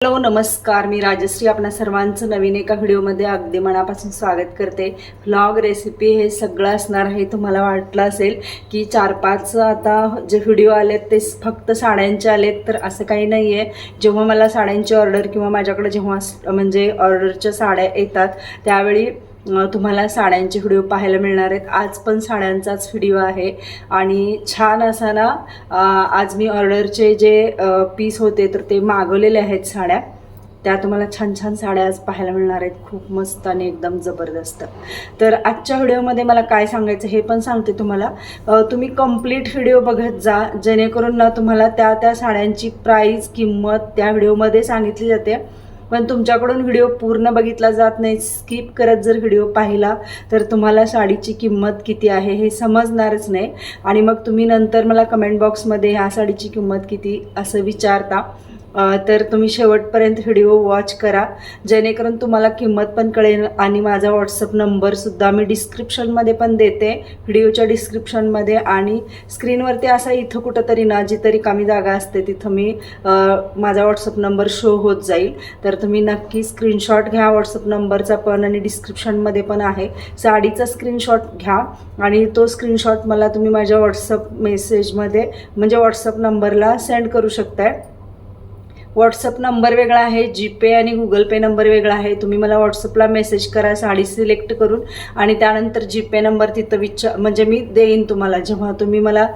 Hello नमस्कार. मी राजश्री आपणा सर्वांचं नवीन एका व्हिडिओमध्ये अगदी मनापासून स्वागत करते. व्लॉग रेसिपी हे सगळं असणार आहे तुम्हाला वाटलं असेल की चार पाच आता जे व्हिडिओ आलेत ते फक्त साड्यांचे आलेत तर असं काही नाही आहे जेव्हा मला साड्यांची ऑर्डर किंवा माझ्याकडे जेव्हा म्हणजे ऑर्डरच्या साड्या येतात त्यावेळी तुम्हाला साड्यांचे व्हिडिओ पाहायला मिळणार आहेत. आज पण साड्यांचाच व्हिडिओ आहे. आणि छान असा ना आज मी ऑर्डरचे जे पीस होते तर ते मागवलेले आहेत साड्या. त्या तुम्हाला छान छान साड्या आज पाहायला मिळणार आहेत. खूप मस्त आणि एकदम जबरदस्त. तर आजच्या व्हिडिओमध्ये मला काय सांगायचं हे पण सांगते तुम्हाला. तुम्ही कंप्लीट व्हिडिओ बघत जा. जेणेकरून ना तुम्हाला त्या त्या साड्यांची प्राईस किंमत त्या व्हिडिओमध्ये सांगितली जाते. पण तुमच्याकडून व्हिडिओ पूर्ण बघितला जात नाही स्किप करत जर व्हिडिओ पाहिला तर तुम्हाला साडीची किंमत किती आहे हे समजणारच नाही. आणि मग तुम्ही नंतर मला कमेंट बॉक्समध्ये ह्या साडीची किंमत किती असं विचारता. तर तुम्ही शेवटपर्यंत व्हिडिओ वॉच करा. जेणेकरून तुम्हाला किंमत पण कळेल आणि माझा व्हॉट्सअप नंबरसुद्धा मी डिस्क्रिप्शनमध्ये पण देते व्हिडिओच्या डिस्क्रिप्शनमध्ये आणि स्क्रीनवरती असा इथं कुठंतरी ना जी तरी कमी जागा असते तिथं मी माझा व्हॉट्सअप नंबर शो होत जाईल. तर तुम्ही नक्की स्क्रीनशॉट घ्या व्हॉट्सअप नंबरचा पण आणि डिस्क्रिप्शनमध्ये पण आहे. साडीचा स्क्रीनशॉट घ्या आणि तो स्क्रीनशॉट मला तुम्ही माझ्या व्हॉट्सअप मेसेजमध्ये म्हणजे व्हॉट्सअप नंबरला सेंड करू शकताय. व्हॉट्सअप नंबर वेगळा आहे जीपे आणि गुगल पे नंबर वेगळा आहे. तुम्ही मला व्हॉट्सअपला मेसेज करा साडी सिलेक्ट करून आणि त्यानंतर जीपे नंबर तिथं विचार म्हणजे मी देईन तुम्हाला. जेव्हा तुम्ही मला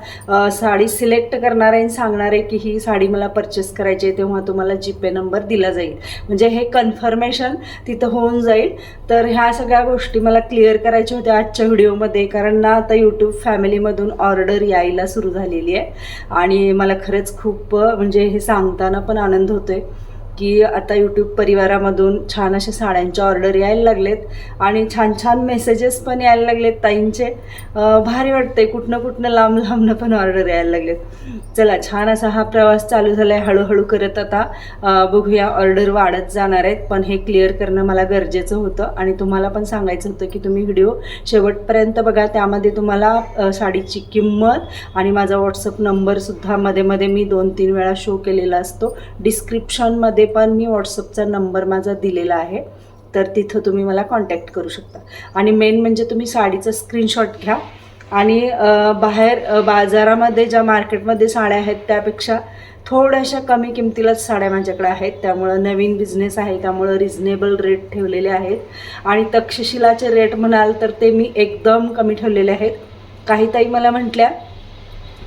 साडी सिलेक्ट करणार आहे आणि सांगणार आहे की ही साडी मला परचेस करायची आहे तेव्हा तुम्हाला जीपे नंबर दिला जाईल. म्हणजे हे कन्फर्मेशन तिथं होऊन जाईल. तर ह्या सगळ्या गोष्टी मला क्लिअर करायच्या होत्या आजच्या व्हिडिओमध्ये कारण ना आता यूट्यूब फॅमिलीमधून ऑर्डर यायला सुरू झालेली आहे. आणि मला खरंच खूप म्हणजे हे सांगताना पण आनंद होते की आता यूट्यूब परिवारामधून छान अशा साड्यांच्या ऑर्डर यायला लागलेत आणि छान छान मेसेजेस पण यायला लागलेत ताईंचे. भारी वाटतंय. कुठनं कुठनं लांब लांबनं पण ऑर्डर यायला लागलेत. चला छान असा हा प्रवास चालू झाला आहे हळूहळू करत आता बघूया ऑर्डर वाढत जाणार आहेत. पण हे क्लिअर करणं मला गरजेचं होतं आणि तुम्हाला पण सांगायचं होतं की तुम्ही व्हिडिओ शेवटपर्यंत बघा. त्यामध्ये तुम्हाला साडीची किंमत आणि माझा व्हॉट्सअप नंबरसुद्धा मध्ये मध्ये मी दोन तीन वेळा शो केलेला असतो. डिस्क्रिप्शनमध्ये पण मी व्हॉट्सअपचा नंबर माझा दिलेला आहे. तर तिथं तुम्ही मला कॉन्टॅक्ट करू शकता. आणि मेन म्हणजे तुम्ही साडीचा स्क्रीनशॉट घ्या. आणि बाहेर बाजारामध्ये ज्या मार्केटमध्ये साड्या आहेत त्यापेक्षा थोड्याशा कमी किमतीलाच साड्या माझ्याकडे आहेत. त्यामुळं नवीन बिझनेस आहे त्यामुळं रिझनेबल रेट ठेवलेले आहेत. आणि तक्षशिलाचे रेट म्हणाल तर ते मी एकदम कमी ठेवलेले आहेत. काही ताई मला म्हटल्या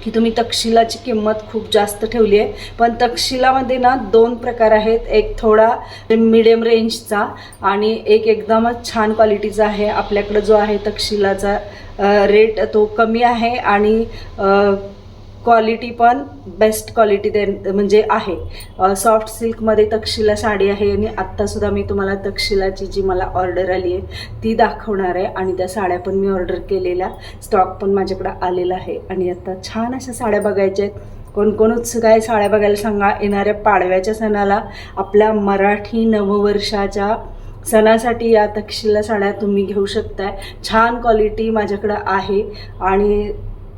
की तुम्ही तक्षशिलाची किंमत खूप जास्त ठेवली आहे. पण तक्षशिलामध्ये ना दोन प्रकार आहेत. एक थोडा मिडियम रेंजचा आणि एक एकदमच छान क्वालिटीचा आहे. आपल्याकडं जो आहे तक्षशिलाचा रेट तो कमी आहे आणि क्वालिटी पण बेस्ट क्वालिटी दे म्हणजे आहे. सॉफ्ट सिल्कमध्ये तक्षशिला साडी आहे आणि आत्तासुद्धा मी तुम्हाला तक्षशिलाची जी मला ऑर्डर आली आहे ती दाखवणार आहे आणि त्या साड्या पण मी ऑर्डर केलेल्या. स्टॉक पण माझ्याकडे आलेला आहे आणि आत्ता छान अशा साड्या बघायच्या आहेत. कोणकोण उत्सुक आहे साड्या बघायला सांगा. येणाऱ्या पाडव्याच्या सणाला आपल्या मराठी नववर्षाच्या सणासाठी या तक्षशिला साड्या तुम्ही घेऊ शकताय. छान क्वालिटी माझ्याकडं आहे आणि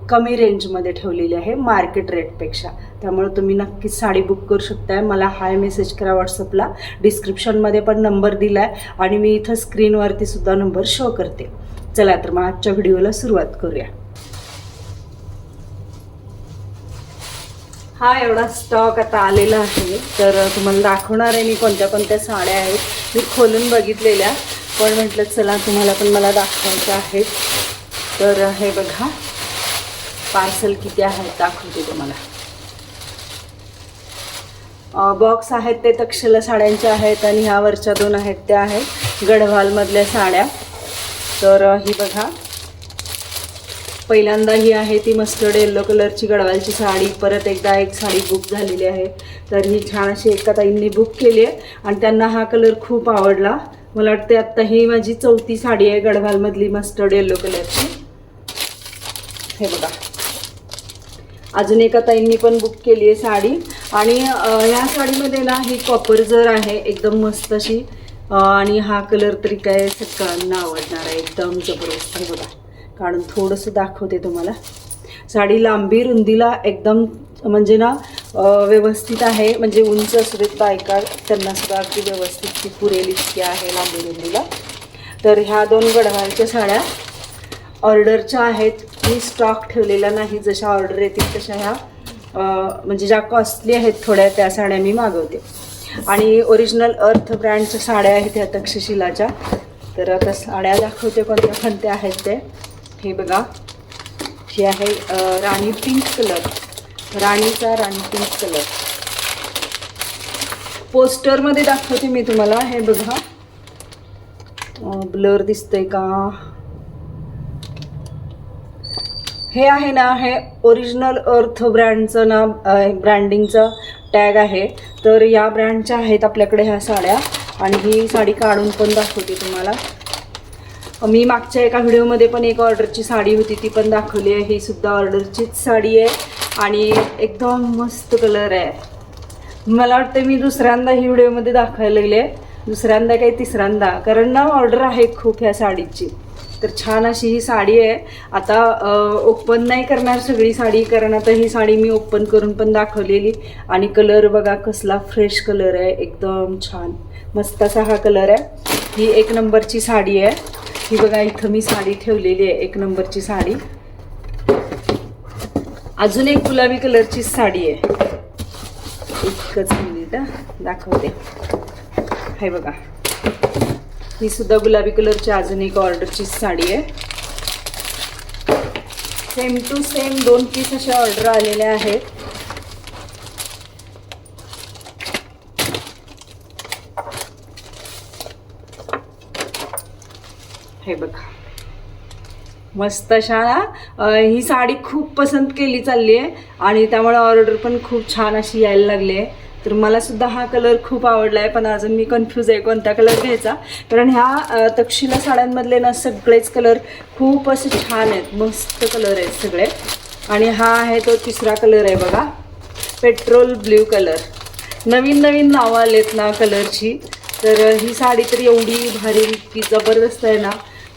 कमी रेंजमध्ये ठेवलेली आहे मार्केट रेटपेक्षा त्यामुळे तुम्ही नक्कीच साडी बुक करू शकताय. मला हाय मेसेज करा व्हॉट्सअपला डिस्क्रिप्शनमध्ये पण नंबर दिला आहे आणि मी इथं स्क्रीनवरती सुद्धा नंबर शो करते. चला तर मग आजच्या व्हिडिओला सुरुवात करूया. हा एवढा स्टॉक आता आलेला आहे. तर तुम्हाला दाखवणार आहे मी कोणत्या कोणत्या साड्या आहेत. मी खोलून बघितलेल्या. पण म्हटलं चला तुम्हाला पण मला दाखवायच्या आहेत तर हे बघा. पार्सल किती आहेत दाखवते तुम्हाला. बॉक्स आहेत ते तक्षला साड्यांच्या आहेत आणि ह्या वरच्या दोन आहेत त्या आहेत गढवालमधल्या साड्या. तर ही बघा. पहिल्यांदा ही आहे ती मस्टर्ड येल्लो कलरची गडवालची साडी. परत एकदा एक साडी बुक झालेली आहे. तर ही छान अशी एका ताईंनी बुक केली आहे आणि त्यांना हा कलर खूप आवडला. मला वाटते आत्ता ही माझी चौथी साडी आहे गडवालमधली मस्टर्ड येल्लो कलरची हे बघा. अजून एका ताईंनी पण बुक केली आहे साडी. आणि ह्या साडीमध्ये ना ही कॉपर जर आहे एकदम मस्त अशी आणि हा कलर तरी काय सगळ्यांना आवडणार आहे एकदम जबरदस्त बघा. काढून थोडंसं दाखवते तुम्हाला. साडी लांबी रुंदीला एकदम म्हणजे ना व्यवस्थित आहे. म्हणजे उंच असू देत बायका त्यांना सुद्धा अगदी व्यवस्थित ती पुरेल इतकी आहे लांबी रुंदीला. तर ह्या दोन गडवारच्या साड्या ऑर्डरच्या आहेत. मी स्टॉक ठेवलेला नाही जशा ऑर्डर येतील तशा ह्या म्हणजे ज्या कॉस्टली आहेत थोड्या त्या साड्या मी मागवते. आणि ओरिजिनल अर्थ ब्रँडच्या साड्या आहेत ह्या तक्षशिलाच्या. तर आता साड्या दाखवते कोणत्या कोणत्या आहेत ते. हे बघा. ही आहे राणी पिंक कलर राणीचा राणी पिंक कलर पोस्टरमध्ये दाखवते मी तुम्हाला. हे बघा. ब्लर दिसतंय का? हे आहे ना हे ओरिजिनल अर्थ ब्रँडचं ना ब्रँडिंगचं टॅग आहे. तर या ब्रँडच्या आहेत आपल्याकडे ह्या साड्या. आणि ही साडी काढून पण दाखवते तुम्हाला. मी मागच्या एका व्हिडिओमध्ये पण एक ऑर्डरची साडी होती ती पण दाखवली आहे. ही सुद्धा ऑर्डरचीच साडी आहे. आणि एकदम मस्त कलर आहे. मला वाटतं मी दुसऱ्यांदा ही व्हिडिओमध्ये दाखवायला लागले. दुसऱ्यांदा काही तिसऱ्यांदा? कारण ना ऑर्डर आहे खूप ह्या साडीची. तर छान अशी ही साडी आहे. आता ओपन नाही करणार सगळी साडी कारण आता ही साडी मी ओपन करून पण दाखवलेली. आणि कलर बघा कसला फ्रेश कलर आहे. एकदम छान. मस्त असा हा कलर आहे. ही एक नंबरची साडी आहे. ही बघा इथं मी साडी ठेवलेली आहे. एक नंबरची साडी. अजून एक गुलाबी कलरची साडी आहे. इतकंच मिनिट दाखवते. हे बघा. ही सुद्धा गुलाबी कलरची अजून एक ऑर्डरची साडी आहे. सेम टू सेम दोन पीस अशा ऑर्डर आलेल्या आहेत. हे बघा. मस्त अशा ही साडी खूप पसंत केली चालली आहे आणि त्यामुळे ऑर्डर पण खूप छान अशी यायला लागली आहे तर मला सुद्धा हा कलर खूप आवडला आहे पण अजून मी कन्फ्यूज आहे कोणता कलर घ्यायचा. कारण ह्या अं, तक्षशिला साड्यांमधले ना सगळेच कलर खूप असे छान आहेत मस्त कलर आहेत सगळे. आणि हा आहे तो तिसरा कलर आहे बघा पेट्रोल ब्ल्यू कलर. नवीन नवीन नावं आलेत ना कलरची. तर ही साडी तर एवढी भारी इतकी जबरदस्त आहे ना.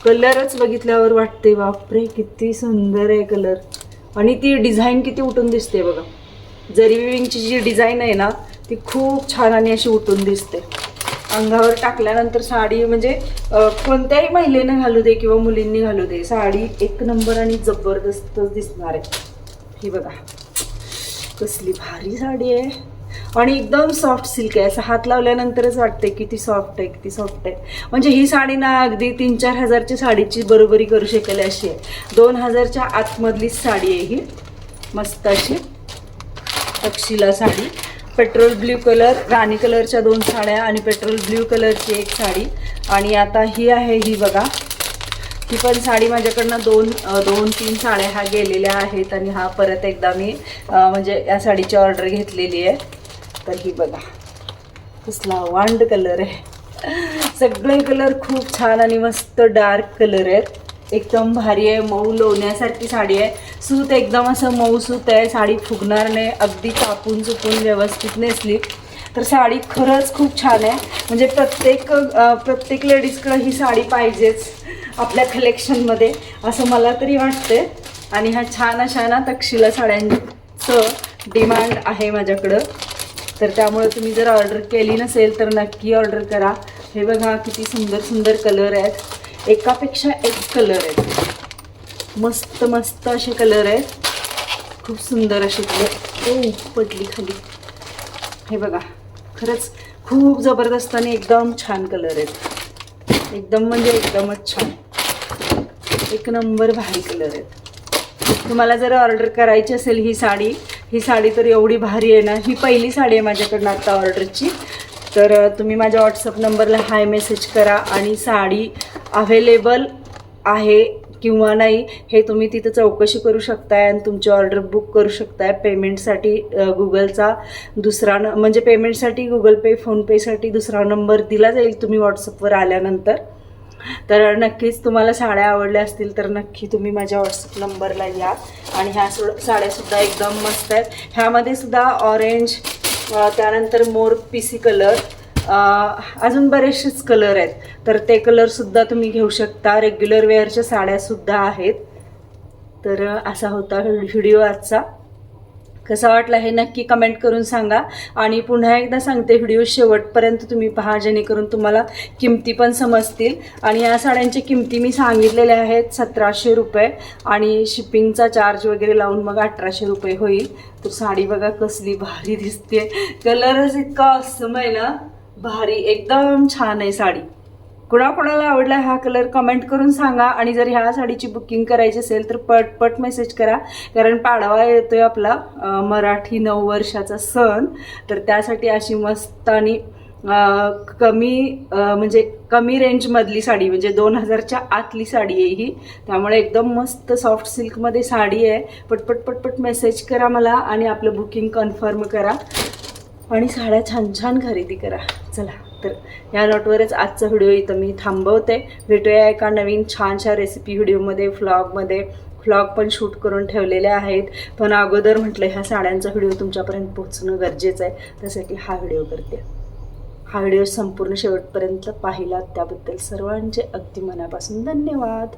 कलरच बघितल्यावर वाटते बापरे किती सुंदर आहे कलर. आणि ती डिझाईन किती उठून दिसते बघा. जरी विविंगची जी डिझाईन आहे ना ती खूप छान आणि अशी उठून दिसते. अंगावर टाकल्यानंतर साडी म्हणजे कोणत्याही महिलेनं घालू दे किंवा मुलींनी घालू दे साडी एक नंबर आणि जबरदस्तच दिसणार आहे. ही बघा. कसली भारी साडी आहे. आणि एकदम सॉफ्ट सिल्क आहे. असं हात लावल्यानंतरच वाटते की ती सॉफ्ट आहे किती सॉफ्ट आहे. म्हणजे ही साडी ना अगदी तीन चार हजारच्या साडीची बरोबरी करू शकेल अशी आहे. दोन हजारच्या आतमधलीच साडी आहे ही. मस्त अशी तपशिला साडी. पेट्रोल ब्ल्यू कलर राणी कलरच्या दोन साड्या आणि पेट्रोल ब्ल्यू कलरची एक साडी. आणि आता ही आहे ही बघा. ही पण साडी माझ्याकडनं दोन दोन तीन साड्या ह्या गेलेल्या आहेत आणि हा परत एकदा मी म्हणजे या साडीची ऑर्डर घेतलेली आहे. तर ही बघा. कसला वांड कलर आहे. सगळे कलर खूप छान आणि मस्त डार्क कलर आहेत. एकदम भारी आहे मऊ लोण्यासारखी साडी आहे. सूत एकदम असं मऊ सूत आहे साडी फुगणार नाही अगदी कापून चुपून व्यवस्थित नेसली. तर साडी खरंच खूप छान आहे. म्हणजे प्रत्येक प्रत्येक लेडीजकडं ही साडी पाहिजेच आपल्या कलेक्शनमध्ये असं मला तरी वाटते आणि ह्या छान अशा ना तक्षिला साड्यांचं डिमांड आहे माझ्याकडं. तर त्यामुळे तुम्ही जर ऑर्डर केली नसेल तर नक्की ऑर्डर करा. हे बघा किती सुंदर सुंदर कलर आहेत. एकापेक्षा एक कलर आहेत. मस्त मस्त असे कलर आहेत. खूप सुंदर असे कलर ओ हो, पडली खाली. हे बघा खरंच खूप जबरदस्त आणि एकदम छान कलर आहेत. एकदम म्हणजे एकदमच छान. एक नंबर भारी कलर आहेत. तुम्हाला जर ऑर्डर करायची असेल ही साडी ही साडी तर एवढी भारी आहे ना. ही पहिली साडी आहे माझ्याकडनं आत्ता ऑर्डरची तर तुम्ही माझ्या व्हॉट्सअप नंबरला हाय मेसेज करा आणि साडी अवेलेबल आहे किंवा नाही हे तुम्ही तिथं चौकशी करू शकताय आणि तुमची ऑर्डर बुक करू शकताय. पेमेंटसाठी गुगलचा दुसरा न म्हणजे पेमेंटसाठी गुगल पे फोनपेसाठी दुसरा नंबर दिला जाईल तुम्ही व्हॉट्सअपवर आल्यानंतर. तर नक्कीच तुम्हाला साड्या आवडल्या असतील तर नक्की तुम्ही माझ्या व्हॉट्सअप नंबरला या. आणि ह्या सु साड्यासुद्धा एकदम मस्त आहेत. ह्यामध्ये सुद्धा ऑरेंज त्यानंतर मोर पीसी कलर अजून बरेचसेच कलर आहेत. तर ते कलरसुद्धा तुम्ही घेऊ शकता. रेग्युलर वेअरच्या साड्यासुद्धा आहेत. तर असा होता व्हिडिओ आजचा. कसा वाटला हे नक्की कमेंट करून सांगा. आणि पुन्हा एकदा सांगते व्हिडिओ शेवटपर्यंत तुम्ही पहा जेणेकरून तुम्हाला किमती पण समजतील. आणि या साड्यांच्या किमती मी सांगितलेल्या आहेत सतराशे रुपये. आणि शिपिंगचा चार्ज वगैरे लावून मग अठराशे रुपये होईल. तर साडी बघा कसली भारी दिसते कलरच इतका असम आहे ना. भारी एकदम छान आहे साडी. कुणाकुणाला आवडला हा कलर कमेंट करून सांगा. आणि जर ह्या साडीची बुकिंग करायची असेल तर पटपट मेसेज करा. कारण पाडवा येतोय आपला मराठी नऊ वर्षाचा सण. तर त्यासाठी अशी मस्त आणि कमी म्हणजे कमी रेंजमधली साडी म्हणजे दोन हजारच्या आतली साडी आहे ही. त्यामुळे एकदम मस्त सॉफ्ट सिल्कमध्ये साडी आहे. पटपट पटपट मेसेज करा मला आणि आपलं बुकिंग कन्फर्म करा. आणि साड्या छान छान खरेदी करा. चला तर या नोटवरच आजचा व्हिडिओ इथं मी थांबवते. भेटूया एका नवीन छानशा रेसिपी व्हिडिओमध्ये व्लॉगमध्ये व्लॉग पण शूट करून ठेवलेले आहेत. पण अगोदर म्हटलं ह्या साड्यांचा व्हिडिओ तुमच्यापर्यंत पोहोचणं गरजेचं आहे. त्यासाठी हा व्हिडिओ करते. हा व्हिडिओ संपूर्ण शेवटपर्यंत पाहिला त्याबद्दल सर्वांचे अगदी मनापासून धन्यवाद.